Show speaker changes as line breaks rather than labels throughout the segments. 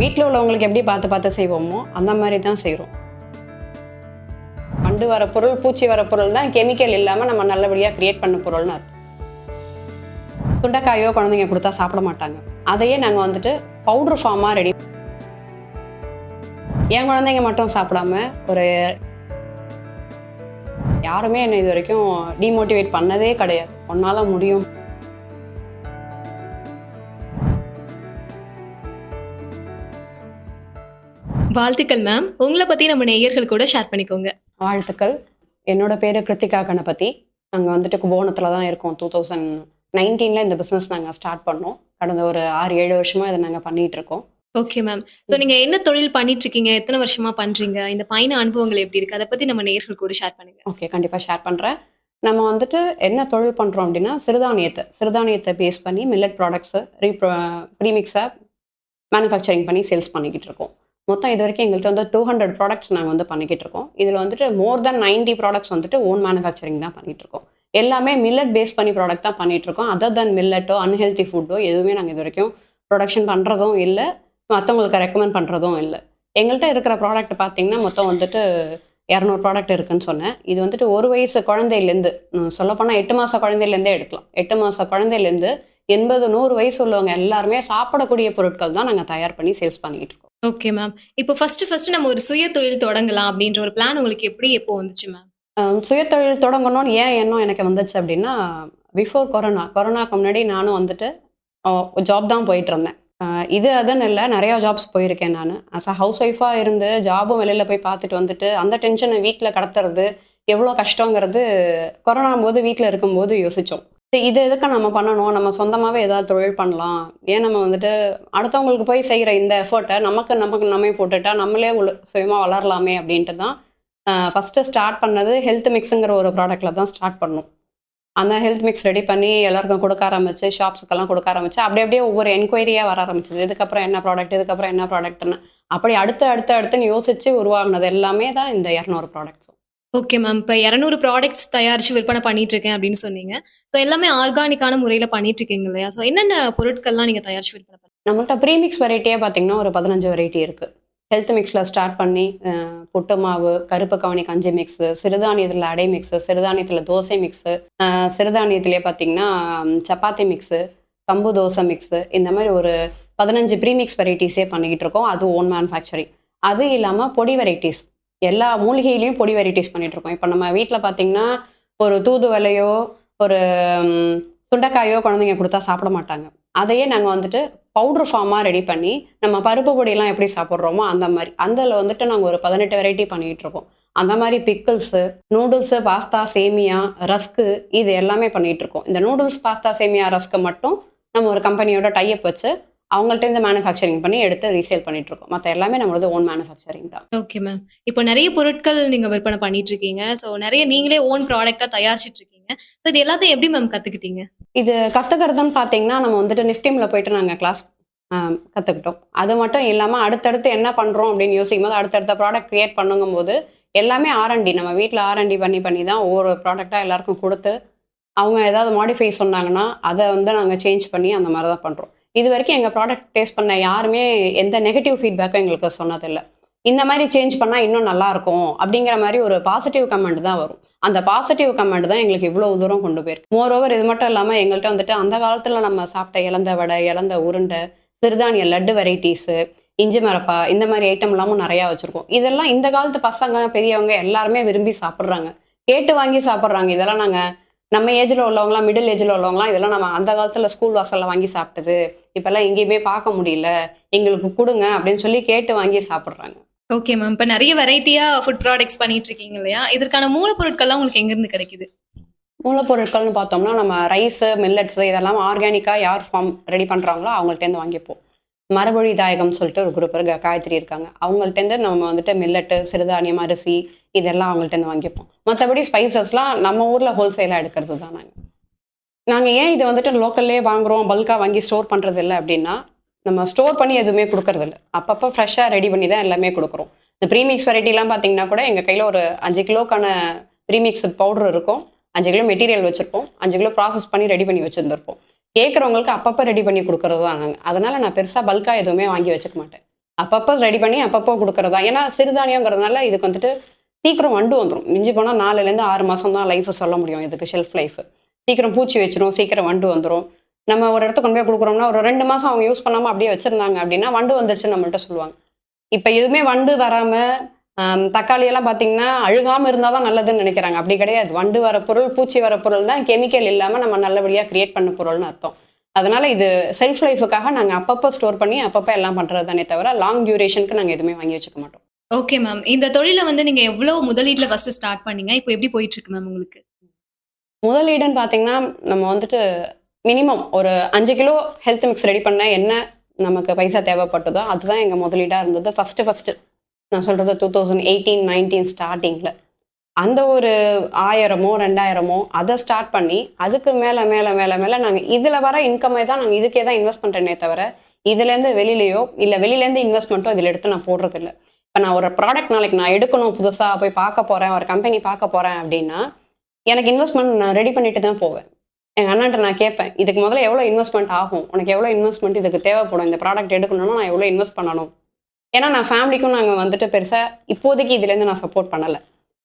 வீட்டில் உள்ளவங்களுக்கு எப்படி பார்த்து பார்த்து செய்வோமோ அந்த மாதிரி தான் செய்கிறோம் வண்டு வர பொருள் பூச்சி வர பொருள் தான் கெமிக்கல் இல்லாமல் நம்ம நல்லபடியாக கிரியேட் பண்ண பொருள்னு அர்த்தம். சுண்டைக்காயோ குழந்தைங்க கொடுத்தா சாப்பிட மாட்டாங்க. அதையே நாங்கள் வந்துட்டு பவுடர் ஃபார்மாக ரெடி என் குழந்தைங்க மட்டும் சாப்பிடாம ஒரு யாருமே என்னை இது வரைக்கும் டிமோட்டிவேட் பண்ணதே கிடையாது. உன்னால முடியும்.
வாழ்த்துக்கள் மேம் உங்களை பத்தி நம்ம நேயர்கள் கூட ஷேர் பண்ணிக்கோங்க.
வாழ்த்துக்கள். என்னோட பேர் கிருத்திகா கணபதி. நாங்கள் வந்துட்டு கும்போணத்தில் தான் இருக்கோம். டூ தௌசண்ட் நைன்டீனில் இந்த பிஸ்னஸ் நாங்கள் ஸ்டார்ட் பண்ணோம். கடந்த ஒரு ஆறு ஏழு வருஷமாக இதை நாங்கள் பண்ணிட்டு இருக்கோம்.
ஓகே மேம் ஸோ நீங்க என்ன தொழில் பண்ணிட்டு இருக்கீங்க எத்தனை வருஷமா பண்றீங்க? இந்த பயண அனுபவங்கள் எப்படி இருக்கு? அதை பத்தி நம்ம நேயர்கள் கூட ஷேர் பண்ணுங்க.
ஓகே கண்டிப்பாக ஷேர் பண்ணுறேன் நம்ம வந்துட்டு என்ன தொழில் பண்ணுறோம் அப்படின்னா சிறுதானியத்தை சிறுதானியத்தை பேஸ் பண்ணி மில்லட் ப்ராடக்ட்ஸு ரீ ப்ரீமிக்ஸை மேனுஃபேக்சரிங் பண்ணி சேல்ஸ் பண்ணிக்கிட்டு இருக்கோம். மொத்தம் இது வரைக்கும் எங்கள்கிட்ட வந்து டூ ஹண்ட்ரட் ப்ராடக்ட்ஸ் நாங்கள் வந்து பண்ணிக்கிட்டு இருக்கோம். இதில் வந்துட்டு மோர் தென் 90 ப்ராடக்ட்ஸ் வந்துட்டு ஓன் மேனுஃபேக்சரிங் தான் பண்ணிட்டு இருக்கோம். எல்லாமே மில்லட் பேஸ் பண்ணி ப்ராடக்ட் தான் பண்ணிகிட்டு இருக்கோம். அதர் தென் மில்லட்டோ அன்ஹெல்தி ஃபுட்டோ எதுவுமே நாங்கள் இது வரைக்கும் ப்ரொடக்ஷன் பண்ணுறதும் இல்லை. மற்றவங்களுக்கு ரெக்கமெண்ட் பண்ணுறதும் இல்லை. எங்கள்கிட்ட இருக்கிற ப்ராடக்ட் பார்த்தீங்கன்னா மொத்தம் வந்துட்டு இரநூறு ப்ராடக்ட் இருக்குன்னு சொன்னேன். இது வந்துட்டு ஒரு வயசு குழந்தையிலேருந்து சொல்லப்போனால் எட்டு மாத குழந்தையிலேருந்தே எடுக்கலாம். எட்டு மாத குழந்தையிலேருந்து எண்பது நூறு வயசு உள்ளவங்க எல்லாருமே சாப்பிடக்கூடிய பொருட்கள் தான் நாங்கள் தயார் பண்ணி சேல்ஸ் பண்ணிக்கிட்டு இருக்கோம்.
ஓகே மேம் இப்போ ஃபர்ஸ்ட் ஃபர்ஸ்ட் நம்ம ஒரு சுய தொழில் தொடங்கலாம் அப்படின்ற ஒரு பிளான் உங்களுக்கு எப்படி எப்போ வந்துச்சு மேம்
அஹ் சுயதொழில் தொடங்கணும்னு ஏன் எண்ணம் எனக்கு வந்துச்சு அப்படின்னா பிஃபோர் கொரோனா கொரோனாக்கு முன்னாடி நானும் வந்துட்டு ஜாப் தான் போயிட்டு இருந்தேன். இது அதுன்னு இல்லை நிறையா ஜாப்ஸ் போயிருக்கேன் நான். அஸ் அ ஹவுஸ் ஒய்ஃபாக இருந்து ஜாபும் வெளியில் போய் பார்த்துட்டு வந்துட்டு அந்த டென்ஷனை வீட்டில் கடத்துறது எவ்வளோ கஷ்டங்கிறது கொரோனா போது வீட்டில் இருக்கும்போது யோசித்தோம் இது எதுக்கு நம்ம பண்ணணும்? நம்ம சொந்தமாகவே ஏதாவது தொழில் பண்ணலாம். ஏன் நம்ம வந்துட்டு அடுத்தவங்களுக்கு போய் செய்கிற இந்த எஃபர்ட்டை நமக்கு நமக்கு நம்ம போட்டுட்டா நம்மளே உள்ள சுயமாக வளரலாமே அப்படின்ட்டு தான் ஃபஸ்ட்டு ஸ்டார்ட் பண்ணது ஹெல்த் மிக்ஸுங்கிற ஒரு ப்ராடக்ட்டில் தான் ஸ்டார்ட் பண்ணோம். அந்த ஹெல்த் மிக்ஸ் ரெடி பண்ணி எல்லாருக்கும் கொடுக்க ஆரம்பிச்சு ஷாப்ஸுக்கெல்லாம் கொடுக்க ஆரம்பிச்சு அப்படி அப்படியே ஒவ்வொரு என்கொயரியாக வர ஆரம்பிச்சது. இதுக்கப்புறம் என்ன ப்ராடக்ட் இதுக்கப்புறம் என்ன ப்ராடக்ட்னு அப்படி அடுத்து அடுத்து அடுத்துன்னு யோசித்து உருவாகினது எல்லாமே தான் இந்த இரநூறு ப்ராடக்ட்ஸும்
ஓகே மேம் இப்போ இரநூறு ப்ராடக்ட்ஸ் தயாரிச்சு விற்பனை பண்ணிட்டு இருக்கேன் அப்படின்னு சொன்னீங்க. ஸோ எல்லாமே ஆர்கானிக்கான முறையில் பண்ணிட்டு இருக்கீங்க இல்லையா? ஸோ என்னென்ன பொருட்கள்லாம் நீங்கள் தயாரிச்சு விற்பனை பண்ணுங்க
நம்மள்ட்ட ப்ரீமிக்ஸ் வெரைட்டியாக பார்த்தீங்கன்னா ஒரு பதினஞ்சு வெரைட்டி இருக்குது ஹெல்த் மிக்ஸில் ஸ்டார்ட் பண்ணி புட்டு மாவு கருப்பு கவனி கஞ்சி மிக்ஸு சிறுதானியத்தில் அடை மிக்ஸு சிறுதானியத்தில் தோசை மிக்ஸு சிறுதானியத்திலே பார்த்தீங்கன்னா சப்பாத்தி மிக்ஸு கம்பு தோசை மிக்ஸு இந்த மாதிரி ஒரு பதினஞ்சு ப்ரீமிக்ஸ் வெரைட்டிஸே பண்ணிக்கிட்டு இருக்கோம் அது ஓன் மேனுஃபேக்சரிங் அது இல்லாமல் பொடி வெரைட்டிஸ் எல்லா மூலிகையிலையும் பொடி வெரைட்டிஸ் பண்ணிட்டு இருக்கோம் இப்போ நம்ம வீட்டில் பார்த்தீங்கன்னா ஒரு தூதுவலையோ ஒரு சுண்டைக்காயோ குழந்தைங்க கொடுத்தா சாப்பிட மாட்டாங்க. அதையே நாங்கள் வந்துட்டு பவுடர் ஃபார்மாக ரெடி பண்ணி நம்ம பருப்பு பொடியெல்லாம் எப்படி சாப்பிட்றோமோ அந்த மாதிரி அதில் வந்துட்டு நாங்கள் ஒரு பதினெட்டு வெரைட்டி பண்ணிகிட்டு இருக்கோம் அந்த மாதிரி பிக்கிள்ஸு நூடுல்ஸு பாஸ்தா சேமியா ரஸ்க்கு இது எல்லாமே பண்ணிகிட்டு இருக்கோம் இந்த நூடுல்ஸ் பாஸ்தா சேமியா ரஸ்க்கு மட்டும் நம்ம ஒரு கம்பெனியோட டைப் வச்சு அவங்கள்ட்ட இந்த மேனுஃபேக்சரிங் பண்ணி எடுத்து ரீசேல் பண்ணிட்டு இருக்கோம் மற்ற எல்லாமே நம்மளது ஓன் மேனுஃபேக்சரிங் தான்.
ஓகே மேம் இப்போ நிறைய பொருட்கள் நீங்க விற்பனை பண்ணிட்டு இருக்கீங்க ஸோ நிறைய நீங்களே ஓன் ப்ராடக்டா தயாரிச்சிட்டு இருக்கீங்க ஸோ இது எல்லாத்தையும் எப்படி மேம் கத்துக்கிட்டீங்க?
இது கற்றுக்கிறதுன்னு பார்த்தீங்கன்னா நம்ம வந்துட்டு நிஃப்டிமில் போயிட்டு நாங்கள் கிளாஸ் கற்றுக்கிட்டோம் அது மட்டும் இல்லாமல் அடுத்தடுத்து என்ன பண்ணுறோம் அப்படின்னு யோசிக்கும் போது அடுத்தடுத்த ப்ராடக்ட் க்ரியேட் பண்ணுங்கும் போது எல்லாமே ஆர்என்டி நம்ம வீட்டில் ஆர்என்டி பண்ணி பண்ணி தான் ஒவ்வொரு ப்ராடக்டாக எல்லாருக்கும் கொடுத்து அவங்க ஏதாவது மாடிஃபை சொன்னாங்கன்னா அதை வந்து நாங்கள் சேஞ்ச் பண்ணி அந்த மாதிரி தான் பண்ணுறோம் இது வரைக்கும் எங்கள் ப்ராடக்ட் டேஸ்ட் பண்ண யாருமே எந்த நெகட்டிவ் ஃபீட்பேக்கும் எங்களுக்கு சொன்னதில்லை. இந்த மாதிரி சேஞ்ச் பண்ணால் இன்னும் நல்லா இருக்கும் அப்படிங்கிற மாதிரி ஒரு பாசிட்டிவ் கமெண்ட் தான் வரும். அந்த பாசிட்டிவ் கமெண்ட் தான் எங்களுக்கு இவ்வளோ தூரம் கொண்டு போயிருக்கு. மோர் ஓவர் இது மட்டும் இல்லாமல் எங்கள்கிட்ட வந்துட்டு அந்த காலத்தில் நம்ம சாப்பிட்ட இழந்த வடை இலந்த உருண்டை சிறுதானிய லட்டு வெரைட்டிஸு இஞ்சி மரப்பா இந்த மாதிரி ஐட்டம் எல்லாமும் நிறையா வச்சுருக்கோம். இதெல்லாம் இந்த காலத்து பசங்க பெரியவங்க எல்லாருமே விரும்பி சாப்பிட்றாங்க. கேட்டு வாங்கி சாப்பிட்றாங்க. இதெல்லாம் நாங்கள் நம்ம ஏஜில் உள்ளவங்களாம் மிடில் ஏஜில் உள்ளவங்களாம் இதெல்லாம் நம்ம அந்த காலத்தில் ஸ்கூல் வாசலில் வாங்கி சாப்பிட்டது. இப்போல்லாம் எங்கேயுமே பார்க்க முடியல. எங்களுக்கு கொடுங்க அப்படின்னு சொல்லி கேட்டு வாங்கி சாப்பிட்றாங்க.
ஓகே மேம் இப்போ நிறைய வெரைட்டியா ஃபுட் ப்ராடக்ட்ஸ் பண்ணிட்டு இருக்கீங்க இல்லையா? இதற்கான மூலப்பொருட்கள்லாம் உங்களுக்கு எங்க இருந்து கிடைக்குது?
மூலப்பொருட்கள்னு பார்த்தோம்னா நம்ம ரைஸு மில்லட்ஸு இதெல்லாம் ஆர்கானிக்காக யார் ஃபார்ம் ரெடி பண்ணுறாங்களோ அவங்கள்ட்டேருந்து வாங்கிப்போம். மரபொழி தாயகம்னு சொல்லிட்டு ஒரு குரூப் இருக்கு காயத்ரி இருக்காங்க. அவங்கள்ட்டேருந்து நம்ம வந்துட்டு மில்லட்டு சிறுதானியம் அரிசி இதெல்லாம் அவங்கள்ட்ட இருந்து வாங்கிப்போம். மற்றபடி ஸ்பைசஸ்லாம் நம்ம ஊரில் ஹோல்சேலாக எடுக்கிறது தான் நாங்கள் நாங்கள் ஏன் இதை வந்துட்டு லோக்கல்லே வாங்குறோம் பல்காக வாங்கி ஸ்டோர் பண்ணுறது இல்லை அப்படின்னா நம்ம ஸ்டோர் பண்ணி எதுவுமே கொடுக்கறதில்ல. அப்பப்போ ஃப்ரெஷ்ஷாக ரெடி பண்ணி தான் எல்லாமே கொடுக்குறோம். இந்த ப்ரீமிக்ஸ் வெரைட்டிலாம் பார்த்தீங்கன்னா கூட எங்கள் கையில் ஒரு அஞ்சு கிலோக்கான ப்ரீமிக்ஸ் பவுடர் இருக்கும். அஞ்சு கிலோ மெட்டீரியல் வச்சுருப்போம். அஞ்சு கிலோ ப்ராசஸ் பண்ணி ரெடி பண்ணி வச்சுருந்துருப்போம். கேட்குறவங்களுக்கு அப்பப்போ ரெடி பண்ணி கொடுக்குறது தான் நாங்கள் அதனால் நான் பெருசாக பல்காக எதுவுமே வாங்கி வச்சுக்க மாட்டேன். அப்பப்போ ரெடி பண்ணி அப்பப்போ கொடுக்குறதா ஏன்னா சிறுதானியங்கிறதுனால இதுக்கு வந்துட்டு சீக்கிரம் வண்டு வந்துடும் மிஞ்சி போனால் நாலுலேருந்து ஆறு மாதம் தான் லைஃப் சொல்ல முடியும். இதுக்கு ஷெல்ஃப் லைஃப் சீக்கிரம் பூச்சி வச்சிரும் சீக்கிரம் வண்டு வந்துடும் நம்ம ஒரு இடத்துக்கு கொண்டு போய் கொடுக்குறோம்னா ஒரு ரெண்டு மாதம் அவங்க யூஸ் பண்ணாமல் அப்படியே வச்சுருந்தாங்க அப்படின்னா வண்டு வந்துருச்சுன்னு நம்மள்ட்ட சொல்லுவாங்க. இப்போ எதுவுமே வண்டு வராமல் தக்காளியெல்லாம் பார்த்தீங்கன்னா அழுகாமல் இருந்தால் தான் நல்லதுன்னு நினைக்கிறாங்க. அப்படி கிடையாது. வண்டு வர பொருள் பூச்சி வர பொருள் தான் கெமிக்கல் இல்லாமல் நம்ம நல்லபடியாக கிரியேட் பண்ண பொருள்னு அர்த்தம். அதனால் இது செல்ஃப் லைஃபுக்காக நாங்கள் அப்பப்போ ஸ்டோர் பண்ணி அப்பப்போ எல்லாம் பண்ணுறது தானே தவிர லாங் டியூரேஷனுக்கு நாங்கள் எதுவுமே வாங்கி வச்சுக்க மாட்டோம்.
ஓகே மேம் இந்த தொழிலை வந்து நீங்க எவ்வளவு முதலீட்டுல ஃபர்ஸ்ட் ஸ்டார்ட் பண்ணீங்க? இப்போ எப்படி போயிட்டு இருக்கு மேம் உங்களுக்கு?
முதலீடுன்னு பார்த்தீங்கன்னா நம்ம வந்துட்டு மினிமம் ஒரு அஞ்சு கிலோ ஹெல்த் மிக்ஸ் ரெடி பண்ண என்ன நமக்கு பைசா தேவைப்பட்டதோ அதுதான் எங்கள் முதலீடாக இருந்தது. ஃபஸ்ட்டு ஃபஸ்ட்டு நான் சொல்கிறது டூ தௌசண்ட் எயிட்டீன் நைன்டீன் ஸ்டார்டிங்கில் அந்த ஒரு ஆயிரமோ ரெண்டாயிரமோ அதை ஸ்டார்ட் பண்ணி அதுக்கு மேலே மேலே மேலே மேலே நாங்கள் இதில் வர இன்கம்மை தான் நாங்கள் இதுக்கே தான் இன்வெஸ்ட் பண்ணுறேனே தவிர இதுலேருந்து வெளியிலையோ இல்லை வெளியிலேருந்து இன்வெஸ்ட்மெண்ட்டோ இதில் எடுத்து நான் போடுறதில்ல. இப்போ நான் ஒரு ப்ராடக்ட் நாளைக்கு நான் எடுக்கணும் புதுசாக போய் பார்க்க போகிறேன் ஒரு கம்பெனி பார்க்க போகிறேன் அப்படின்னா எனக்கு இன்வெஸ்ட்மெண்ட் நான் ரெடி பண்ணிட்டு தான் போவேன். எங்கள் அண்ணன்ட்ட நான் கேட்பேன் இதுக்கு முதல்ல எவ்வளோ இன்வெஸ்ட்மெண்ட் ஆகும்? உனக்கு எவ்வளோ இன்வெஸ்ட்மெண்ட் இதுக்கு தேவைப்படும்? இந்த ப்ராடக்ட் எடுக்கணும்னா நான் எவ்வளோ இன்வெஸ்ட் பண்ணணும்? ஏன்னா நான் ஃபேமிலிக்கும் நாங்கள் வந்துட்டு பெருசாக இப்போதைக்கு இதுலேருந்து நான் சப்போர்ட் பண்ணலை.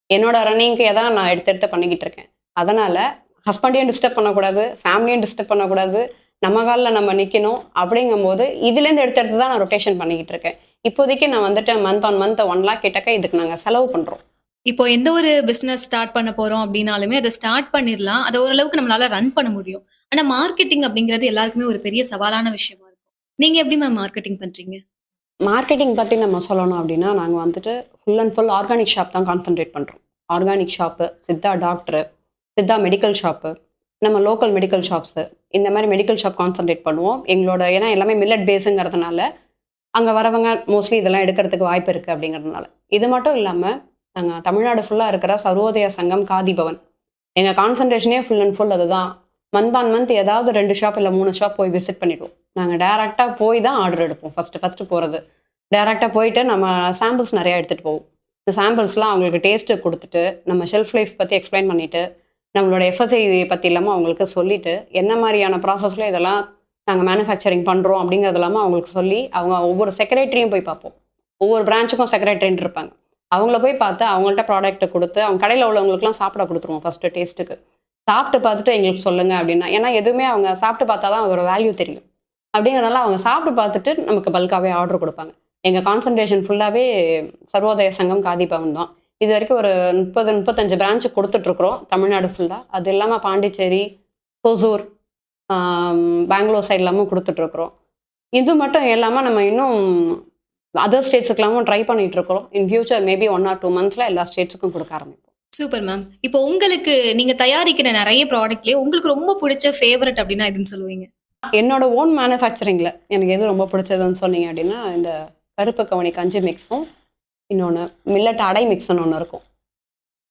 என்னோட ரன்னிங்க்கு எதான் நான் எடுத்து எடுத்து பண்ணிக்கிட்டு இருக்கேன். அதனால் ஹஸ்பண்டையும் டிஸ்டர்ப் பண்ணக்கூடாது ஃபேமிலியும் டிஸ்டர்ப் பண்ணக்கூடாது நம்ம காலில் நம்ம நிற்கணும் அப்படிங்கும்போது இதுலேருந்து எடுத்து எடுத்து தான் நான் ரொட்டேஷன் பண்ணிக்கிட்டு இருக்கேன். இப்போதைக்கு நான் வந்துட்டு month on month one lakh கிட்டக்க இதுக்கு நாங்கள் செலவு பண்ணுறோம்
இப்போ எந்த ஒரு பிசினஸ் ஸ்டார்ட் பண்ண போறோம் அப்படின்னாலுமே அதை ஸ்டார்ட் பண்ணிடலாம். அதை ஓரளவுக்கு நம்மளால ரன் பண்ண முடியும். ஆனா மார்க்கெட்டிங் அப்படிங்கிறது எல்லாருக்குமே ஒரு பெரிய சவாலான விஷயமா இருக்கும். நீங்க எப்படி மேம் மார்க்கெட்டிங் பண்றீங்க?
மார்க்கெட்டிங் பற்றி நம்ம சொல்லணும் அப்படின்னா நாங்கள் வந்துட்டு full and full organic shop தான் கான்சென்ட்ரேட் பண்ணுறோம் organic shop Siddha doctor Siddha medical shop நம்ம லோக்கல் மெடிக்கல் ஷாப்ஸு இந்த மாதிரி மெடிக்கல் ஷாப் கான்சென்ட்ரேட் பண்ணுவோம். எங்களோட ஏன்னா எல்லாமே மில்லட் பேஸுங்கிறதுனால அங்கே வரவங்க மோஸ்ட்லி இதெல்லாம் எடுக்கிறதுக்கு வாய்ப்பு இருக்குது அப்படிங்கிறதுனால. இது மட்டும் இல்லாமல் நாங்கள் தமிழ்நாடு ஃபுல்லாக இருக்கிற சர்வோதய சங்கம் காதி பவன். எங்கள் கான்சன்ட்ரேஷனே ஃபுல் அண்ட் ஃபுல் அதுதான். மந்த் ஆன் மந்த் ஏதாவது ரெண்டு ஷாப் இல்லை மூணு ஷாப் போய் விசிட் பண்ணிவிடுவோம் நாங்கள் டேரெக்டாக போய் தான் ஆர்டர் எடுப்போம். ஃபஸ்ட்டு ஃபஸ்ட்டு போகிறது டேரெக்டாக போயிட்டு நம்ம சாம்பிள்ஸ் நிறையா எடுத்துகிட்டு போவோம். இந்த சாம்பிள்ஸ்லாம் அவங்களுக்கு டேஸ்ட்டு கொடுத்துட்டு நம்ம ஷெல்ஃப் லைஃப் பற்றி எக்ஸ்பிளைன் பண்ணிவிட்டு நம்மளோட எஃப்எஸ்ஐ பற்றி இல்லாமல் அவங்களுக்கு சொல்லிவிட்டு என்ன மாதிரியான ப்ராசஸில் இதெல்லாம் நாங்கள் மேனுஃபேக்சரிங் பண்ணுறோம் அப்படிங்கிறது இல்லாமல் அவங்களுக்கு சொல்லி அவங்க ஒவ்வொரு செக்ரட்டரியும் போய் பார்ப்போம். ஒவ்வொரு பிரான்ச்சுக்கும் செக்ரட்டரின்னு இருப்பாங்க. அவங்கள போய் பார்த்து அவங்கள்ட்ட ப்ராடக்ட்டை கொடுத்து அவங்க கடையில் உள்ளவங்களுக்குலாம் சாப்பிட கொடுத்துருவோம் ஃபஸ்ட்டு டேஸ்ட்டுக்கு சாப்பிட்டு பார்த்துட்டு எங்களுக்கு சொல்லுங்கள் அப்படின்னா ஏன்னா எதுவுமே அவங்க சாப்பிட்டு பார்த்தா தான் அதோட வேல்யூ தெரியும். அப்படிங்கிறனால அவங்க சாப்பிட்டு பார்த்துட்டு நமக்கு பல்காகவே ஆர்டர் கொடுப்பாங்க. எங்கள் கான்சன்ட்ரேஷன் ஃபுல்லாகவே சர்வோதய சங்கம் காதி பவன் தான். இது வரைக்கும் ஒரு முப்பது முப்பத்தஞ்சு பிரான்ச்சு கொடுத்துட்ருக்குறோம் தமிழ்நாடு ஃபுல்லாக அது இல்லாமல் பாண்டிச்சேரி ஹொசூர் பெங்களூர் சைட் எல்லாமும் கொடுத்துட்ருக்குறோம். இது மட்டும் இல்லாமல் நம்ம இன்னும் அதர் ஸ்டேட்ஸுக்கெல்லாமும் ட்ரை பண்ணிட்டு இருக்கிறோம் in future maybe one or two மந்த்ஸில் எல்லா ஸ்டேட்ஸுக்கும் கொடுக்க ஆரம்பிப்போம்.
சூப்பர் மேம் இப்போ உங்களுக்கு நீங்க தயாரிக்கிற நிறைய ப்ராடக்ட்லயே உங்களுக்கு ரொம்ப பிடிச்ச ஃபேவரட் அப்படின்னா எதுன்னு சொல்லுவீங்க?
என்னோட ஓன் மேனுஃபேக்சரிங்கில் எனக்கு எது ரொம்ப பிடிச்சதுன்னு சொன்னீங்க அப்படின்னா இந்த கருப்பு கவனி கஞ்சி மிக்ஸும் இன்னொன்று மில்லட் அடை மிக்ஸ்னு ஒன்று இருக்கும்.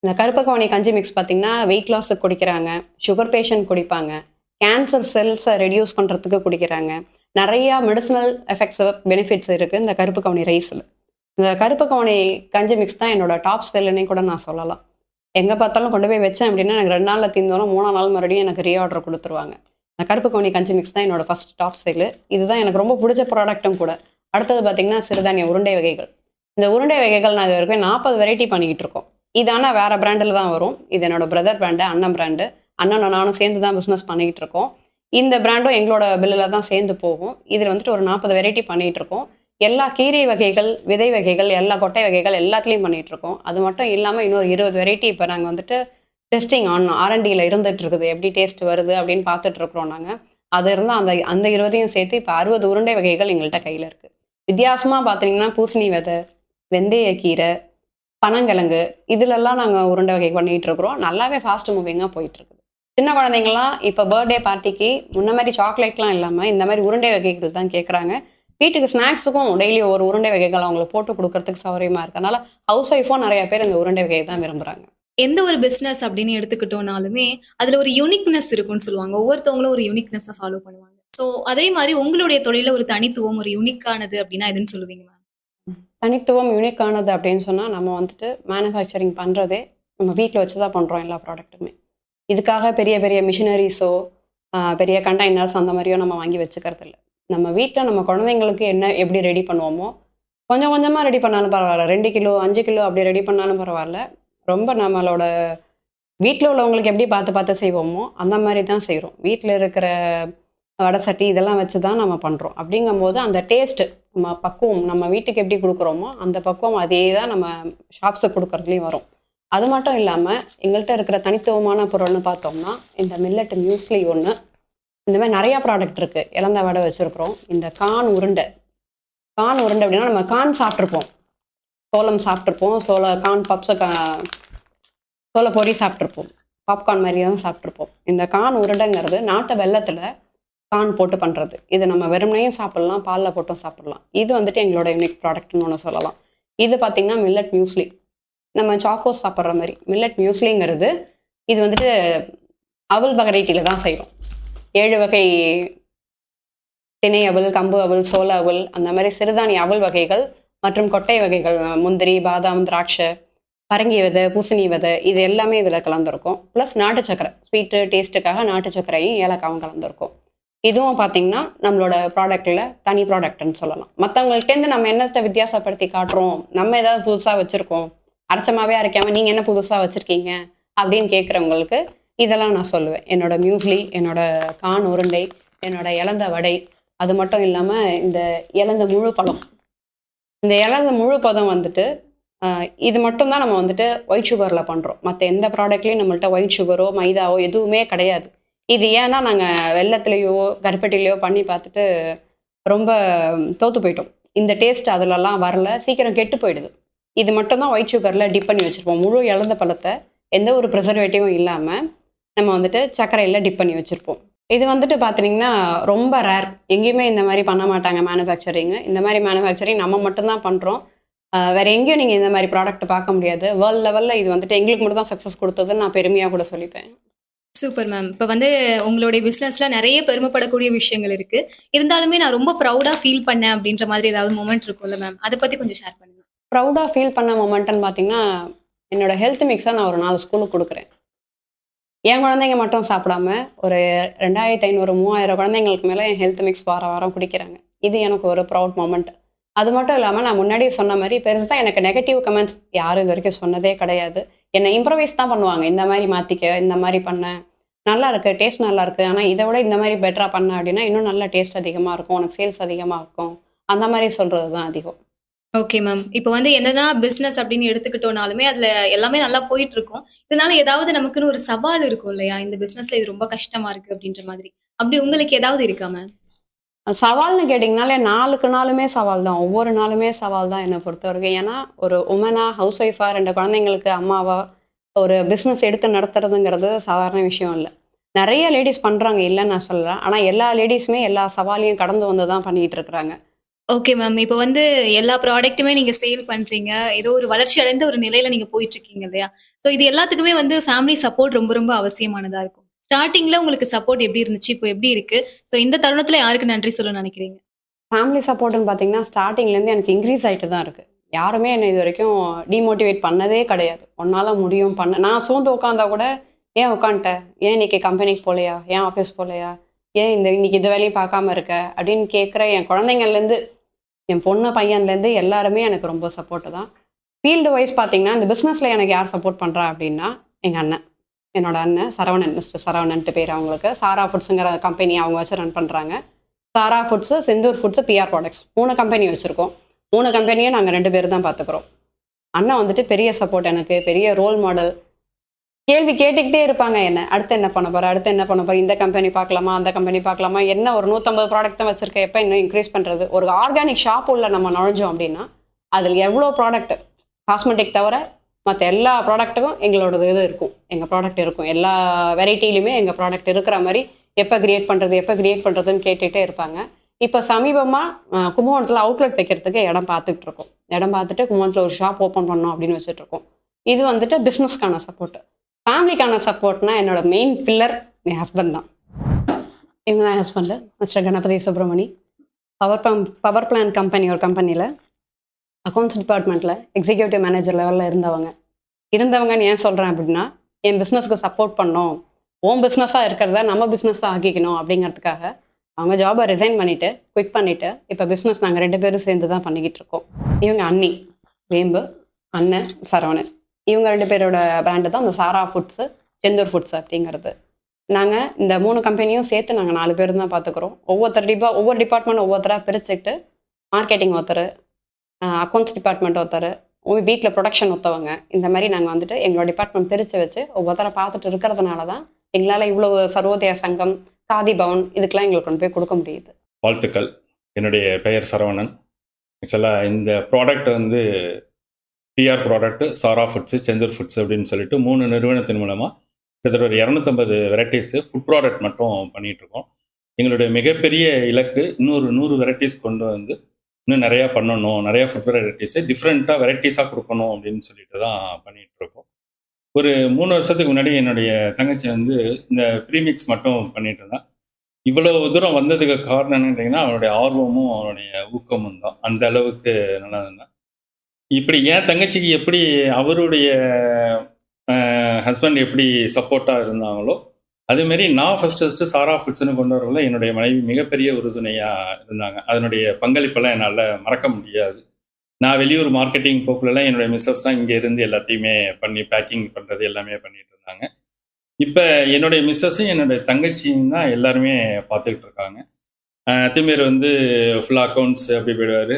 இந்த கருப்பு கவனி கஞ்சி மிக்ஸ் பார்த்தீங்கன்னா வெயிட் லாஸுக்கு குடிக்கிறாங்க சுகர் பேஷண்ட் குடிப்பாங்க கேன்சர் செல்ஸை ரெடியூஸ் பண்ணுறதுக்கு குடிக்கிறாங்க. நிறையா மெடிசனல் எஃபெக்ட்ஸ் பெனிஃபிட்ஸ் இருக்குது இந்த கருப்பு கவனி ரைஸில் இந்த கருப்பு கவனி கஞ்சி மிக்ஸ் தான் என்னோட டாப் செல்லுன்னே கூட நான் சொல்லலாம். எங்கே பார்த்தாலும் கொண்டு போய் வச்சேன் அப்படின்னா எனக்கு ரெண்டு நாளில் தீர்ந்தோம் மூணாம் நாள் மறுபடியும் எனக்கு ரீஆர்டர் கொடுத்துருவாங்க. நான் கருப்பு கவுனி கஞ்சி மிக்ஸ் தான் என்னோட ஃபஸ்ட் டாப் சேலு இதுதான் எனக்கு ரொம்ப பிடிச்ச ப்ராடக்ட்டும் கூட. அடுத்தது பார்த்தீங்கன்னா சிறுதானிய உருண்டை வகைகள். இந்த உருண்டை வகைகள் நான் இது வரைக்கும் நாற்பது வெரைட்டி பண்ணிக்கிட்டு இருக்கோம். இது ஆனால் வேறு பிராண்டில் தான் வரும். இது என்னோட பிரதர் பிராண்டு அண்ணன் பிராண்டு அண்ணன் நானும் சேர்ந்து தான் பிஸ்னஸ் பண்ணிகிட்டு இருக்கோம் இந்த பிராண்டும் எங்களோட பில்லில் தான் சேர்ந்து போகும். இதில் வந்துட்டு ஒரு நாற்பது வெரைட்டி பண்ணிகிட்டு இருக்கோம் எல்லா கீரை வகைகள் விதை வகைகள் எல்லா கொட்டை வகைகள் எல்லாத்துலேயும் பண்ணிகிட்டு இருக்கோம் அது மட்டும் இல்லாமல் இன்னொரு இருபது வெரைட்டி இப்போ நாங்கள் வந்துட்டு டெஸ்டிங் ஆன் ஆர்என்டியில் இருந்துட்டு இருக்குது எப்படி டேஸ்ட் வருது அப்படின்னு பார்த்துட்டு இருக்கிறோம் நாங்கள் அது இருந்தால் அந்த அந்த இருபதையும் சேர்த்து இப்போ அறுபது உருண்டை வகைகள் எங்கள்கிட்ட கையில் இருக்குது வித்தியாசமாக பார்த்தீங்கன்னா பூசணி விதை வெந்தயக்கீரை பனங்கிழங்கு இதிலெல்லாம் நாங்கள் உருண்டை வகை பண்ணிகிட்டு இருக்கிறோம் நல்லாவே ஃபாஸ்ட் மூவிங்காக போயிட்டுருக்குது. சின்ன குழந்தைங்களாம் இப்போ பர்த்டே பார்ட்டிக்கு முன்ன மாதிரி சாக்லேட்லாம் இல்லாமல் இந்த மாதிரி உருண்டை வகைகள் தான் கேட்குறாங்க வீட்டுக்கு ஸ்நாக்ஸுக்கும் டெய்லி ஒரு உருண்டை வகைகள் அவங்களுக்கு போட்டு கொடுக்கறதுக்கு சௌகரியமாக இருக்கனால ஹவுஸ் ஒய்ஃபும் நிறைய பேர் இந்த உருண்டை வகையை தான் விரும்புகிறாங்க
எந்த ஒரு பிசினஸ் அப்படின்னு எடுத்துக்கிட்டோம்னாலுமே அதுல ஒரு யூனிக்னஸ் இருக்கும்னு சொல்லுவாங்க. ஒவ்வொருத்தவங்களும் ஒரு யூனிக்னஸை ஃபாலோ பண்ணுவாங்க. ஸோ அதே மாதிரி உங்களுடைய தொழில ஒரு தனித்துவம் ஒரு யூனிக்கானது அப்படின்னா எதுன்னு சொல்லுவீங்க மேம்
தனித்துவம் யூனிக்கானது அப்படின்னு சொன்னால் நம்ம வந்துட்டு மேனுஃபேக்சரிங் பண்ணுறதே நம்ம வீட்டில் வச்சு தான் பண்ணுறோம் எல்லா ப்ராடக்ட்டுமே இதுக்காக பெரிய பெரிய மிஷினரிஸோ பெரிய கண்டெய்னர்ஸ் அந்த மாதிரியோ நம்ம வாங்கி வச்சுக்கிறது இல்லை நம்ம வீட்டில் நம்ம குழந்தைங்களுக்கு என்ன எப்படி ரெடி பண்ணுவோமோ கொஞ்சம் கொஞ்சமாக ரெடி பண்ணாலும் பரவாயில்ல. ரெண்டு கிலோ அஞ்சு கிலோ அப்படி ரெடி பண்ணாலும் பரவாயில்ல. ரொம்ப நம்மளோட வீட்டில் உள்ளவங்களுக்கு எப்படி பார்த்து பார்த்து செய்வோமோ அந்த மாதிரி தான் செய்கிறோம் வீட்டில் இருக்கிற வடை சட்டி இதெல்லாம் வச்சு தான் நம்ம பண்ணுறோம் அப்படிங்கும்போது அந்த டேஸ்ட்டு நம்ம பக்குவம் நம்ம வீட்டுக்கு எப்படி கொடுக்குறோமோ அந்த பக்குவம் அதே தான் நம்ம ஷாப்ஸுக்கு கொடுக்குறதுலேயும் வரும். அது மட்டும் இல்லாமல் எங்கள்கிட்ட இருக்கிற தனித்துவமான பொருள்னு பார்த்தோம்னா இந்த மில்லட் மியூஸ்லி ஒன்று இந்த மாதிரி நிறையா ப்ராடக்ட் இருக்குது இழந்த வடை வச்சுருக்குறோம். இந்த கான் உருண்டை. கான் உருண்டை அப்படின்னா நம்ம கான் சாப்பிட்ருப்போம் சோளம் சாப்பிட்ருப்போம் சோள கான் பப்ஸை கா சோள பொரி சாப்பிட்ருப்போம் பாப்கார்ன் மாதிரி தான் சாப்பிட்ருப்போம் இந்த கான் உருண்டைங்கிறது நாட்டு வெள்ளத்தில் கான் போட்டு பண்ணுறது இது நம்ம வெறுமனையும் சாப்பிட்லாம் பாலில் போட்டும் சாப்பிட்லாம். இது வந்துட்டு எங்களோட யூனிக் ப்ராடக்ட்னு ஒன்று சொல்லலாம். இது பார்த்திங்கன்னா மில்லட் மியூஸ்லி நம்ம சாக்கோஸ் சாப்பிட்ற மாதிரி மில்லட் மியூஸ்லிங்கிறது இது வந்துட்டு அவல் வெரைட்டியில் தான் செய்கிறோம் ஏழு வகை திணை அவல் கம்பு அவல் சோள அவல் அந்த மாதிரி சிறுதானிய அவல் வகைகள் மற்றும் கொட்டை வகைகள் முந்திரி பாதாம் திராட்சை பரங்கி விதை பூசணி விதை இது எல்லாமே இதில் கலந்துருக்கும். ப்ளஸ் நாட்டு சக்கரை ஸ்வீட்டு டேஸ்ட்டுக்காக நாட்டு சக்கரையும் ஏலக்காவும் கலந்துருக்கும். இதுவும் பார்த்தீங்கன்னா நம்மளோட ப்ராடக்ட்டில் தனி ப்ராடக்ட்னு சொல்லலாம். மற்றவங்கள்ட்டேருந்து நம்ம என்னத்தை வித்தியாசப்படுத்தி காட்டுறோம்? நம்ம ஏதாவது புதுசாக வச்சுருக்கோம். அரைச்சமாவே அரைக்காம நீங்கள் என்ன புதுசாக வச்சுருக்கீங்க அப்படின்னு கேட்குறவங்களுக்கு இதெல்லாம் நான் சொல்லுவேன். என்னோட மியூஸ்லி என்னோட கான் உருண்டை என்னோட இழந்த வடை அது மட்டும் இல்லாமல் இந்த இழந்த முழு பழம் இந்த இலந்த முழு பதம் வந்துட்டு இது மட்டும்தான் நம்ம வந்துட்டு ஒயிட் சுகரில் பண்ணுறோம் மற்ற எந்த ப்ராடக்ட்லேயும் நம்மள்ட்ட ஒயிட் சுகரோ மைதாவோ எதுவுமே கிடையாது. இது ஏன்னா நாங்கள் வெள்ளத்துலேயோ கருப்பட்டிலையோ பண்ணி பார்த்துட்டு ரொம்ப தோற்று போயிட்டோம். இந்த டேஸ்ட் அதிலலாம் வரல. சீக்கிரம் கெட்டு போயிடுது. இது மட்டும்தான் ஒயிட் சுகரில் டிப் பண்ணி வச்சுருப்போம். முழு இழந்த பழத்தை எந்த ஒரு ப்ரிசர்வேட்டிவும் இல்லாமல் நம்ம வந்துட்டு சர்க்கரையில் டிப் பண்ணி வச்சுருப்போம். இது வந்துட்டு பார்த்தீங்கன்னா ரொம்ப ரேர் எங்கேயுமே இந்த மாதிரி பண்ண மாட்டாங்க மேனுஃபேக்சரிங் இந்த மாதிரி மேனுஃபேக்சரிங் நம்ம மட்டும்தான் பண்ணுறோம் வேறு எங்கேயும் நீங்கள் இந்த மாதிரி ப்ராடக்ட் பார்க்க முடியாது. வேர்ல்ட் லெவலில் இது வந்துட்டு எங்களுக்கு மட்டும் தான் சக்ஸஸ் கொடுத்ததுன்னு நான் பெருமையாக கூட சொல்லிப்பேன்.
சூப்பர் மேம் இப்போ வந்து உங்களுடைய பிஸ்னஸில் நிறைய பெருமைப்படக்கூடிய விஷயங்கள் இருக்குது இருந்தாலுமே நான் ரொம்ப ப்ரௌடாக ஃபீல் பண்ணேன் அப்படின்ற மாதிரி ஏதாவது மூமெண்ட் இருக்கும்ல மேம் அதை பற்றி கொஞ்சம் ஷேர் பண்ணுங்க.
ப்ரௌடாக ஃபீல் பண்ண மொமெண்ட்னு பார்த்தீங்கன்னா என்னோட ஹெல்த் மிக்ஸை நான் ஒரு நாலு ஸ்கூலுக்கு கொடுக்குறேன். என் குழந்தைங்க மட்டும் சாப்பிடாம ஒரு ரெண்டாயிரத்தி ஐநூறு மூவாயிரம் குழந்தைங்களுக்கு மேலே என் ஹெல்த் மிக்ஸ் வார வாரம் குடிக்கிறாங்க. இது எனக்கு ஒரு ப்ரௌட் மொமெண்ட் அது மட்டும் இல்லாமல் நான் முன்னாடியே சொன்ன மாதிரி பெருசாக எனக்கு நெகட்டிவ் கமெண்ட்ஸ் யாரும் இது வரைக்கும் சொன்னதே கிடையாது. என்னை இம்ப்ரவைஸ் தான் பண்ணுவாங்க. இந்த மாதிரி மாற்றிக்க இந்த மாதிரி பண்ண. நல்லா இருக்குது டேஸ்ட் நல்லா இருக்குது ஆனால் இதை விட இந்த மாதிரி பெட்டராக பண்ண அப்படின்னா இன்னும் நல்ல டேஸ்ட் அதிகமாக இருக்கும். உனக்கு சேல்ஸ் அதிகமாக இருக்கும். அந்த மாதிரி சொல்கிறது தான் அதிகம்.
ஓகே மேம் இப்போ வந்து என்னதான் பிசினஸ் அப்படின்னு எடுத்துக்கிட்டோம்னாலுமே அதுல எல்லாமே நல்லா போயிட்டு இருக்கும் இருந்தாலும் ஏதாவது நமக்குன்னு ஒரு சவால் இருக்கும் இல்லையா? இந்த பிசினஸ்ல இது ரொம்ப கஷ்டமா இருக்கு அப்படின்ற மாதிரி. அப்படி உங்களுக்கு ஏதாவது இருக்கா மேம்
சவால்னு கேட்டிங்கனாலே நாளுக்கு நாளுமே சவால் தான். ஒவ்வொரு நாளுமே சவால் தான் என்னை பொறுத்த வரைக்கும் ஏன்னா ஒரு உமனா ஹவுஸ் ஒய்ஃபாக ரெண்டு குழந்தைங்களுக்கு அம்மாவா ஒரு பிஸ்னஸ் எடுத்து நடத்துறதுங்கிறது சாதாரண விஷயம் இல்லை. நிறைய லேடிஸ் பண்ணுறாங்க இல்லைன்னு நான் சொல்லல. ஆனால் எல்லா லேடிஸுமே எல்லா சவாலையும் கடந்து வந்து தான் பண்ணிகிட்டு இருக்கிறாங்க.
ஓகே மேம் இப்போ வந்து எல்லா ப்ராடக்ட்டுமே நீங்க சேல் பண்றீங்க. ஏதோ ஒரு வளர்ச்சி அடைந்த ஒரு நிலையில நீங்க போயிட்டு இருக்கீங்க இல்லையா? ஸோ இது எல்லாத்துக்குமே வந்து ஃபேமிலி சப்போர்ட் ரொம்ப ரொம்ப அவசியமானதா இருக்கும். ஸ்டார்டிங்ல உங்களுக்கு சப்போர்ட் எப்படி இருந்துச்சு? இப்போ எப்படி இருக்கு? ஸோ இந்த தருணத்துல யாருக்கு நன்றி சொல்ல நினைக்கிறீங்க?
ஃபேமிலி சப்போர்ட்னு பார்த்தீங்கன்னா ஸ்டார்டிங்லேருந்து எனக்கு இன்க்ரீஸ் ஆகிட்டு தான் இருக்குது யாருமே என்னை இது வரைக்கும் டிமோட்டிவேட் பண்ணதே கிடையாது. உன்னால் முடியும் பண்ண நான் சோர்ந்து உட்காந்தா கூட ஏன் உட்காந்துட்ட ஏன் இன்னைக்கு கம்பெனிக்கு போகலையா ஏன் ஆஃபீஸ் போகலையா ஏன் இந்த இன்னைக்கு இந்த வேலையும் பார்க்காம இருக்க? அப்படின்னு கேட்குற என் குழந்தைங்கள்லேருந்து என் பொண்ணு பையன்லேருந்து எல்லாருமே எனக்கு ரொம்ப சப்போர்ட்டு தான். ஃபீல்டு வைஸ் பார்த்தீங்கன்னா இந்த பிஸ்னஸில் எனக்கு யார் சப்போர்ட் பண்ணுறா அப்படின்னா எங்கள் அண்ணன். என்னோட அண்ணன் சரவணன் மிஸ்டர் சரவணன்ட்டு பேர் அவங்களுக்கு. சாரா ஃபுட்ஸுங்கிற கம்பெனி அவங்க வச்சு ரன் பண்ணுறாங்க Sara foods Senthur foods PR products மூணு கம்பெனி வச்சுருக்கோம். மூணு கம்பெனியும் நாங்கள் ரெண்டு பேர் தான் பார்த்துக்குறோம் அண்ணன் வந்துட்டு பெரிய சப்போர்ட் எனக்கு பெரிய ரோல் மாடல் கேள்வி கேட்டுக்கிட்டே இருப்பாங்க என்ன? அடுத்து என்ன பண்ண போற? அடுத்து என்ன பண்ண போற? இந்த கம்பெனி பார்க்கலாமா? அந்த கம்பெனி பார்க்கலாமா? என்ன ஒரு நூற்றம்பது ப்ராடக்ட் தான் வச்சிருக்க? எப்போ இன்னும் இன்க்ரீஸ் பண்ணுறது ஒரு ஆர்கானிக் ஷாப் உள்ள நம்ம நுழைஞ்சோம் அப்படின்னா அதில் எவ்வளோ ப்ராடக்ட் காஸ்மெட்டிக் தவிர மற்ற எல்லா ப்ராடக்ட்டுக்கும் எங்களோடது இது இருக்கும். எங்கள் ப்ராடக்ட் இருக்கும். எல்லா வெரைட்டிலையுமே எங்கள் ப்ராடக்ட் இருக்கிற மாதிரி எப்போ கிரியேட் பண்ணுறது எப்போ கிரியேட் பண்ணுறதுன்னு கேட்டுகிட்டே இருப்பாங்க. இப்போ சமீபமாக கும்பகோணத்தில் அவுட்லெட் வைக்கிறதுக்கு இடம் பார்த்துட்டு இருக்கோம். இடம் பார்த்துட்டு கும்பகோணத்தில் ஒரு ஷாப் ஓப்பன் பண்ணோம் அப்படின்னு வச்சுட்டு இருக்கோம். இது வந்துட்டு பிஸ்னஸ்க்கான சப்போர்ட் ஃபேமிலிக்கான சப்போர்ட்னா என்னோட மெயின் பில்லர் என் ஹஸ்பண்ட் தான். இவங்க தான் husband mister Ganapathi Subramani power pump power plan company ஒரு கம்பெனியில் அக்கௌண்ட்ஸ் டிபார்ட்மெண்ட்டில் எக்ஸிக்யூட்டிவ் மேனேஜர் லெவலில் இருந்தவங்க. இருந்தவங்கன்னு ஏன் சொல்கிறேன் அப்படின்னா என் பிஸ்னஸ்க்கு சப்போர்ட் பண்ணோம் ஓன் பிஸ்னஸாக இருக்கிறத நம்ம பிஸ்னஸாக ஆக்கிக்கணும் அப்படிங்கிறதுக்காக அவங்க ஜாபை ரிசைன் பண்ணிவிட்டு குவிட் பண்ணிவிட்டு இப்போ பிஸ்னஸ் நாங்கள் ரெண்டு பேரும் சேர்ந்து தான் பண்ணிக்கிட்டு இருக்கோம். இவங்க அண்ணி வேம்பு அண்ணன் சரவணன். இவங்க ரெண்டு பேரோட பிராண்டு தான் இந்த சாரா ஃபுட்ஸு செந்தூர் ஃபுட்ஸ் அப்படிங்கிறது. நாங்கள் இந்த மூணு கம்பெனியும் சேர்த்து நாங்கள் நாலு பேர் தான் பார்த்துக்குறோம் ஒவ்வொருத்தர் டிபா ஒவ்வொரு டிபார்ட்மெண்ட் ஒவ்வொருத்தராக பிரிச்சுட்டு மார்க்கெட்டிங் ஒருத்தர் அக்கௌண்ட்ஸ் டிபார்ட்மெண்ட் ஒருத்தர் வீட்டில் ப்ரொடக்ஷன் ஒத்தவங்க இந்த மாதிரி நாங்கள் வந்துட்டு எங்களோட டிபார்ட்மெண்ட் பிரித்து வச்சு ஒவ்வொருத்தரை பார்த்துட்டு இருக்கிறதுனால தான் எங்களால் இவ்வளோ சர்வோதய சங்கம் காதி பவன் இதுக்கெல்லாம் எங்களுக்கு கொண்டு போய் கொடுக்க முடியுது.
வாழ்த்துக்கள். என்னுடைய பெயர் சரவணன். ஆக்சுவலாக இந்த ப்ராடக்ட் வந்து PR product Sara foods Senthur foods அப்படின்னு சொல்லிட்டு மூணு நிறுவனத்தின் மூலமாக கிட்டத்தட்ட ஒரு இரநூத்தம்பது வெரைட்டிஸு ஃபுட் ப்ராடக்ட் மட்டும் பண்ணிகிட்ருக்கோம் எங்களுடைய மிகப்பெரிய இலக்கு இன்னொரு நூறு வெரைட்டிஸ் கொண்டு வந்து இன்னும் நிறையா பண்ணணும். நிறையா ஃபுட் வெரைட்டிஸை டிஃப்ரெண்ட்டாக வெரைட்டிஸாக கொடுக்கணும் அப்படின்னு சொல்லிட்டு தான் பண்ணிகிட்ருக்கோம் ஒரு மூணு வருஷத்துக்கு முன்னாடி என்னுடைய தங்கச்சி வந்து இந்த ப்ரீமிக்ஸ் மட்டும் பண்ணிட்டு இருந்தேன் இவ்வளவு தூரம் வந்ததுக்கு காரணம் என்னன்னு கேட்டீங்கன்னா அவனுடைய ஆர்வமும் அவனுடைய ஊக்கமும் தான். அந்த அளவுக்கு நல்லா இருந்தான் இப்படி என் தங்கச்சிக்கு எப்படி அவருடைய ஹஸ்பண்ட் எப்படி சப்போர்ட்டாக இருந்தாங்களோ அதேமாரி நான் ஃபர்ஸ்ட் ஃபஸ்ட்டு சாரா ஃபுட்ஸ்னு கொண்டு வரல என்னுடைய மனைவி மிகப்பெரிய உறுதுணையாக இருந்தாங்க. அதனுடைய பங்களிப்பெல்லாம் என்னால் மறக்க முடியாது. நான் வெளியூர் மார்க்கெட்டிங் போக்குலலாம் என்னுடைய மிஸ்ஸஸ் தான் இங்கே இருந்து எல்லாத்தையுமே பண்ணி பேக்கிங் பண்ணுறது எல்லாமே பண்ணிட்டு இருந்தாங்க. இப்போ என்னுடைய மிஸ்ஸஸும் என்னுடைய தங்கச்சியும் தான் எல்லாருமே பார்த்துக்கிட்டு இருக்காங்க. அஹ் வந்து ஃபுல் அக்கௌண்ட்ஸ் அப்படி போயிடுவார்.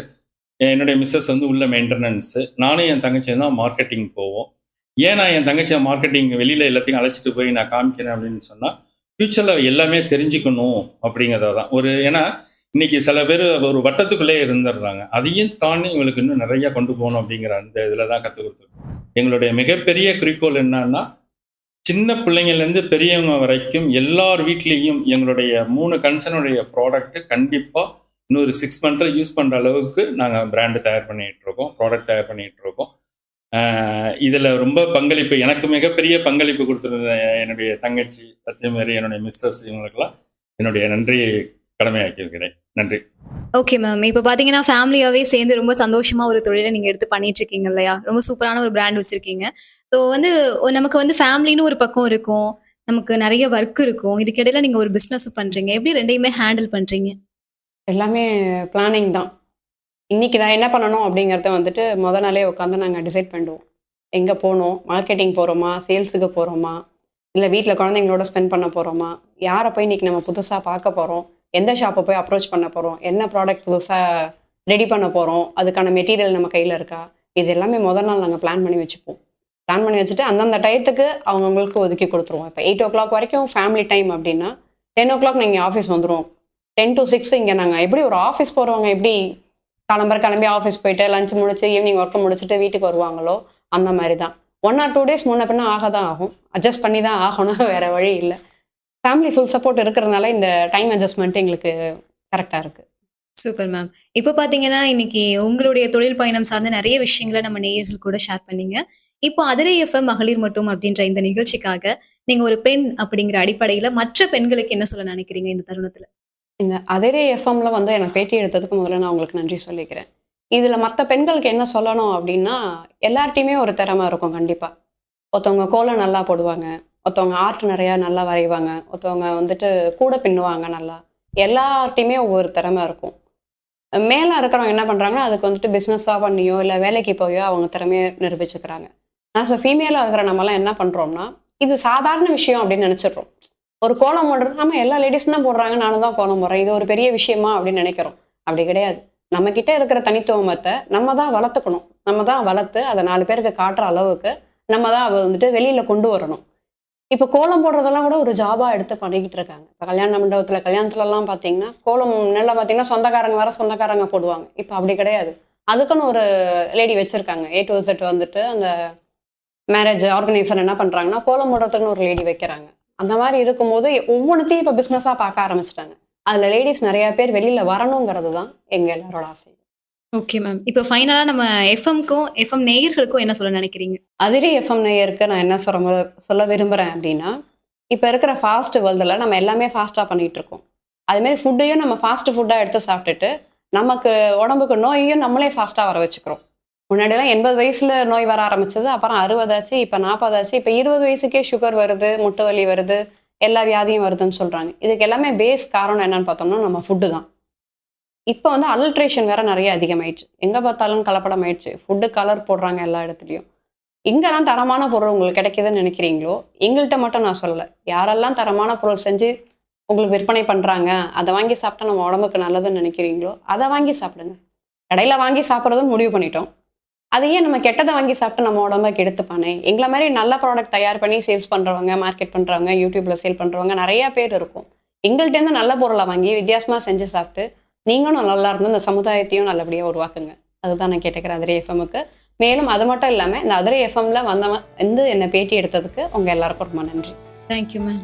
என்னுடைய மிஸ்ஸஸ் வந்து உள்ள மெயின்டெனன்ஸு நானும் என் தங்கச்சியும் தான் மார்க்கெட்டிங் போவோம். ஏன் நான் என் தங்கச்சியை மார்க்கெட்டிங் வெளியில் எல்லாத்தையும் அழைச்சிட்டு போய் நான் காமிக்கிறேன் அப்படின்னு சொன்னால் ஃப்யூச்சரில் எல்லாமே தெரிஞ்சுக்கணும் அப்படிங்கிறத தான். ஒரு ஏன்னா இன்னைக்கு சில பேர் ஒரு வட்டத்துக்குள்ளே இருந்துடுறாங்க. அதையும் தாண்டி இவங்களுக்கு இன்னும் நிறைய கொண்டு போகணும் அப்படிங்கிற அந்த இதில் தான் கற்றுக் கொடுத்துருக்கோம். எங்களுடைய மிகப்பெரிய குறிக்கோள் என்னன்னா சின்ன பிள்ளைங்கள்லேருந்து பெரியவங்க வரைக்கும் எல்லார் வீட்லேயும் எங்களுடைய மூணு கன்சனுடைய ப்ராடக்ட்டு கண்டிப்பாக இன்னொரு சிக்ஸ் மந்த்தில் யூஸ் பண்ணுற அளவுக்கு நாங்கள் பிராண்டு தயார் பண்ணிகிட்டு இருக்கோம் ப்ராடக்ட் தயார் பண்ணிகிட்டு இருக்கோம். இதில் ரொம்ப பங்களிப்பு எனக்கு மிகப்பெரிய பங்களிப்பு கொடுத்துருந்த என்னுடைய தங்கச்சி சத்தியமாரி என்னுடைய மிஸ்ஸஸ் இவங்களுக்கெல்லாம் என்னுடைய நன்றி கடமையாக்கியிருக்கிறேன் நன்றி.
ஓகே மேம் இப்போ பார்த்தீங்கன்னா ஃபேமிலியாகவே சேர்ந்து ரொம்ப சந்தோஷமாக ஒரு தொழிலை நீங்கள் எடுத்து பண்ணிட்டு இருக்கீங்க இல்லையா? ரொம்ப சூப்பரான ஒரு பிராண்ட் வச்சுருக்கீங்க. ஸோ வந்து நமக்கு வந்து ஃபேமிலின்னு ஒரு பக்கம் இருக்கும். நமக்கு நிறைய ஒர்க் இருக்கும். இதுக்கிடையில நீங்கள் ஒரு பிஸ்னஸ் பண்ணுறீங்க எப்படி ரெண்டையுமே ஹேண்டில் பண்ணுறீங்க
எல்லாமே பிளானிங் தான். இன்னைக்கு நான் என்ன பண்ணணும் அப்படிங்கிறத வந்துட்டு முத நாளே உட்காந்து நாங்கள் டிசைட் பண்ணுவோம் எங்கே போகணும்? மார்க்கெட்டிங் போகிறோமா சேல்ஸுக்கு போகிறோமா இல்லை வீட்டில் குழந்தைங்களோட ஸ்பெண்ட் பண்ண போகிறோமா யாரை போய் இன்னைக்கு நம்ம புதுசாக பார்க்க போகிறோம் எந்த ஷாப்பை போய் அப்ரோச் பண்ண போகிறோம் என்ன ப்ராடக்ட் புதுசாக ரெடி பண்ண போகிறோம் அதுக்கான மெட்டீரியல் நம்ம கையில் இருக்கா? இது எல்லாமே முதல் நாள் நாங்கள் பிளான் பண்ணி வச்சுப்போம். பிளான் பண்ணி வச்சுட்டு அந்தந்த டயத்துக்கு அவங்கவுங்களுக்கு ஒதுக்கி கொடுத்துருவோம். இப்போ எயிட் ஓ கிளாக் வரைக்கும் ஃபேமிலி டைம் அப்படின்னா டென் ஓ கிளாக் நீங்கள் ஆஃபீஸ் வந்துடும் டென் டு சிக்ஸ் இங்கே நாங்கள் எப்படி ஒரு ஆஃபீஸ் போகிறவங்க எப்படி கிளம்புற கிளம்பி ஆஃபீஸ் போயிட்டு லஞ்ச் முடிச்சு ஈவினிங் ஒர்க்கை முடிச்சுட்டு வீட்டுக்கு வருவாங்களோ அந்த மாதிரி தான் ஒன் ஆர் டூ டேஸ் முன்ன பின்ன ஆக தான் ஆகும். அட்ஜஸ்ட் பண்ணி தான் ஆகணும். வேற வழி இல்லை. ஃபேமிலி ஃபுல் சப்போர்ட் இருக்கிறதுனால இந்த டைம் அட்ஜஸ்ட்மெண்ட் எங்களுக்கு கரெக்டாக இருக்குது
சூப்பர் மேம் இப்போ பார்த்தீங்கன்னா இன்னைக்கு உங்களுடைய தொழில் பயணம் சார்ந்த நிறைய விஷயங்களை நம்ம நேயர்கள் கூட ஷேர் பண்ணீங்க. இப்போ அதிரை எஃப்எம் மகளிர் மட்டும் அப்படின்ற இந்த நிகழ்ச்சிக்காக நீங்கள் ஒரு பெண் அப்படிங்கிற அடிப்படையில் மற்ற பெண்களுக்கு என்ன சொல்ல நினைக்கிறீங்க இந்த தருணத்தில்?
இந்த அதிரே எஃப்எம்ல வந்து எனக்கு பேட்டி எடுத்ததுக்கு முதல்ல நான் உங்களுக்கு நன்றி சொல்லிக்கிறேன். இதில் மற்ற பெண்களுக்கு என்ன சொல்லணும் அப்படின்னா எல்லார்ட்டையுமே ஒரு திறமை இருக்கும் கண்டிப்பாக ஒருத்தவங்க கோலம் நல்லா போடுவாங்க ஒருத்தவங்க ஆர்ட் நிறையா நல்லா வரைவாங்க ஒருத்தவங்க வந்துட்டு கூட பின்னுவாங்க நல்லா. எல்லார்ட்டையுமே ஒவ்வொரு திறமை இருக்கும். மேலே இருக்கிறவங்க என்ன பண்ணுறாங்கன்னா அதுக்கு வந்துட்டு பிஸ்னஸாக பண்ணியோ இல்லை வேலைக்கு போயோ அவங்க திறமையை நிரூபிச்சுக்கிறாங்க. நான் ஸோ ஃபீமேலாக இருக்கிற நம்மலாம் என்ன பண்ணுறோம்னா இது சாதாரண விஷயம் அப்படின்னு நினச்சிடுறோம். ஒரு கோலம் போடுறது ஆமாம் எல்லா லேடிஸும் தான் போடுறாங்க நானும் தான் கோலம் போடுறேன். இது ஒரு பெரிய விஷயமா அப்படின்னு நினைக்கிறோம். அப்படி கிடையாது. நம்ம கிட்ட இருக்கிற தனித்துவமத்தை நம்ம தான் வளர்த்துக்கணும். நம்ம தான் வளர்த்து அதை நாலு பேருக்கு காட்டுற அளவுக்கு நம்ம தான் அதை வந்துட்டு வெளியில கொண்டு வரணும். இப்போ கோலம் போடுறதெல்லாம் கூட ஒரு ஜாபா எடுத்து பண்ணிக்கிட்டு இருக்காங்க. இப்போ கல்யாண மண்டபத்தில் கல்யாணத்துலலாம் பார்த்தீங்கன்னா கோலம் நல்லா பார்த்தீங்கன்னா சொந்தக்காரங்க வர சொந்தக்காரங்க போடுவாங்க. இப்போ அப்படி கிடையாது. அதுக்குன்னு ஒரு லேடி வச்சிருக்காங்க. ஏ டு செட் வந்துட்டு அந்த மேரேஜ் ஆர்கனைசர் என்ன பண்ணுறாங்கன்னா கோலம் போடுறதுக்குன்னு ஒரு லேடி வைக்கிறாங்க. அந்த மாதிரி இருக்கும்போது ஒவ்வொன்றுத்தையும் இப்போ பிஸ்னஸாக பார்க்க ஆரம்பிச்சிட்டாங்க. அதில் லேடிஸ் நிறைய பேர் வெளியில வரணுங்கிறது தான் எங்க எல்லாரோட ஆசை.
ஓகே மேம் இப்போ ஃபைனலா நம்ம எஃப்எம்க்கும் எஃப்எம் நேயர்களுக்கும் என்ன சொல்ல நினைக்கிறீங்க?
அதிரி எஃப்எம் நேயருக்கு நான் என்ன சொல்ல சொல்ல விரும்புகிறேன் அப்படின்னா இப்போ இருக்கிற ஃபாஸ்ட் வேர்ல்டில் நம்ம எல்லாமே ஃபாஸ்ட்டாக பண்ணிகிட்டு இருக்கோம். அதுமாரி ஃபுட்டையும் நம்ம ஃபாஸ்ட் ஃபுட்டாக எடுத்து சாப்பிட்டுட்டு நமக்கு உடம்புக்கு நோயையும் நம்மளே ஃபாஸ்ட்டாக வர வச்சுக்கிறோம். முன்னாடிலாம் எண்பது வயசில் நோய் வர ஆரம்பிச்சது அப்புறம் அறுபதாச்சு இப்போ நாற்பதாச்சு இப்போ இருபது வயசுக்கே சுகர் வருது முட்டு வலி வருது எல்லா வியாதியும் வருதுன்னு சொல்கிறாங்க இதுக்கு எல்லாமே பேஸ் காரணம் என்னன்னு பார்த்தோம்னா நம்ம ஃபுட்டு தான். இப்போ வந்து அல்ட்ரேஷன் வேற நிறைய அதிகமாயிடுச்சு. எங்கே பார்த்தாலும் கலப்படம் ஆயிடுச்சு ஃபுட்டு கலர் போடுறாங்க எல்லா இடத்துலையும். எங்கெல்லாம் தரமான பொருள் உங்களுக்கு கிடைக்குதுன்னு நினைக்கிறீங்களோ? எங்கள்கிட்ட மட்டும் நான் சொல்லலை. யாரெல்லாம் தரமான பொருள் செஞ்சு உங்களுக்கு விற்பனை பண்ணுறாங்க அதை வாங்கி சாப்பிட்டா நம்ம உடம்புக்கு நல்லதுன்னு நினைக்கிறீங்களோ அதை வாங்கி சாப்பிடுங்க. கடையில் வாங்கி சாப்பிட்றதுன்னு முடிவு பண்ணிட்டோம். அதையே நம்ம கெட்டதை வாங்கி சாப்பிட்டு நம்ம உடம்ப கெடுத்துப்பானே. எங்களை மாதிரி நல்ல ப்ராடக்ட் தயார் பண்ணி சேல்ஸ் பண்ணுறவங்க மார்க்கெட் பண்ணுறவங்க யூடியூப்ல சேல் பண்ணுறவங்க நிறைய பேர் இருக்கும். எங்கள்கிட்டேருந்து நல்ல பொருளை வாங்கி வித்தியாசமாக செஞ்சு சாப்பிட்டு நீங்களும் நல்லா இருந்து இந்த சமுதாயத்தையும் நல்லபடியாக உருவாக்குங்க. அதுதான் நான் கேட்டுக்கிறேன் அதிரை எஃப்எம்முக்கு மேலும் அது மட்டும் இல்லாமல் இந்த அதிரை எஃப்எம்ல வந்த வந்து என்னை பேட்டி எடுத்ததுக்கு உங்கள் எல்லாருக்கும் ரொம்ப நன்றி.
Thank you ma'am